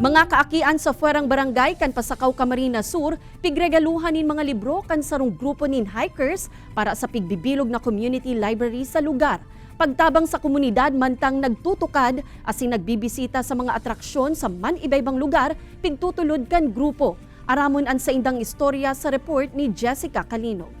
Mga kaakian sa fuerang barangay kan Pasakaw Camarines Sur, pigregaluhan nin mga libro kan sarong grupo nin hikers para sa pigbibilog na community library sa lugar. Pagtabang sa komunidad mantang nagtutukad asin nagbibisita sa mga atraksyon sa man iba-ibang lugar, pigtutulod kan grupo. Aramon an sa indang istorya sa report ni Jessica Kalinog.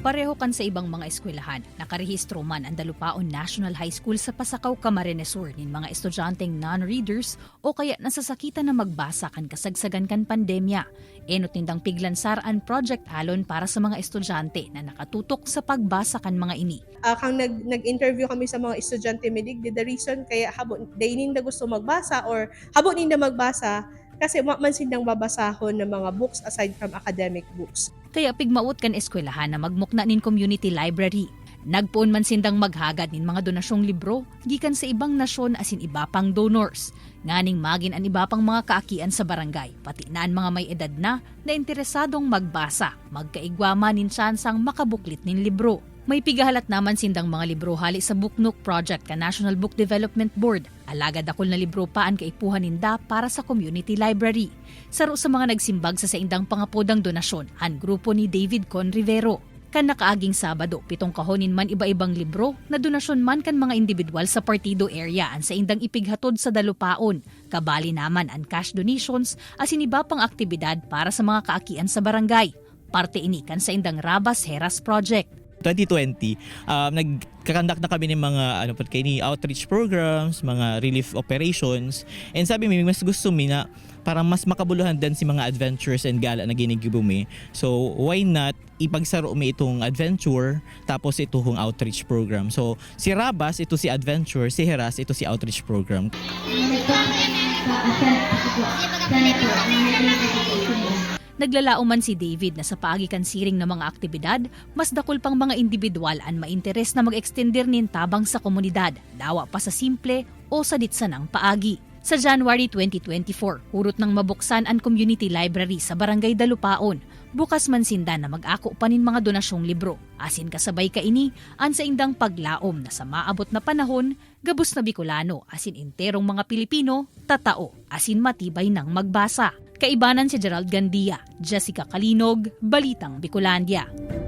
Pareho kan sa ibang mga eskwelahan, nakarehistro man ang Dalupaon National High School sa Pasakaw, Camarines Sur nin mga estudyanteng non-readers o kaya nasasakitan na magbasa kan kasagsagan kan pandemya. Enot nindang piglansar ang Project Alon para sa mga estudyante na nakatutok sa pagbasa kan mga ini. uh, kang nag, nag-interview kami sa mga estudyante midig, the reason kaya habo, day ninda gusto magbasa or habo ninda magbasa kasi wa man sindang babasahon ng mga books aside from academic books. Kaya pigmaot kan eskwelahan na magmukna nin community library. Nagpuon man sindang maghagad nin mga donasyong libro gikan sa ibang nasyon asin iba pang donors. Nganing magin ang iba pang mga kaakian sa barangay, pati na ang mga may edad na na interesadong magbasa, magkaigwama nin tsansang makabuklit nin libro. May pigahalat naman sindang mga libro hali sa Booknook Project ka National Book Development Board. Alagad akol na libro pa ang kaipuhan ninda para sa community library. Saro sa mga nagsimbag sa saindang pangapodang donasyon, ang grupo ni David Con Rivero. Kan nakaaging Sabado, pitong kahonin man iba-ibang libro na donasyon man kan mga individual sa partido area ang sa indang ipighatod sa dalupaon. Kabali naman ang cash donations asin iba pang aktibidad para sa mga kaakian sa barangay. Parte ini kan sa indang Rabas Heras Project. 2020, um, nagkakandak na kami ng mga ano pa kay ni outreach programs, mga relief operations. And sabi mi mas gusto mi na para mas makabuluhan din si mga adventures and gala na ginigibo mi. So why not ipagsaro mi itong adventure tapos ito hong outreach program. So si Rabas ito si adventure, si Heras ito si outreach program. Naglalao man si David na sa paagikan siring ng mga aktibidad, mas dakol pang mga individual ang mainteres na mag-extender nin tabang sa komunidad, dawa pa sa simple o sa ditsanang paagi. Sa January 2024, hurot nang mabuksan ang community library sa Barangay Dalupaon. Bukas man sinda na mag-ako pa nin mga donasyong libro. Asin kasabay ka ini, an sa indang paglaom na sa maabot na panahon, gabos na Bicolano, asin interong mga Pilipino, tatao, asin matibay ng magbasa. Kaibanan si Gerald Gandia, Jessica Kalinog, Balitang Bicolandia.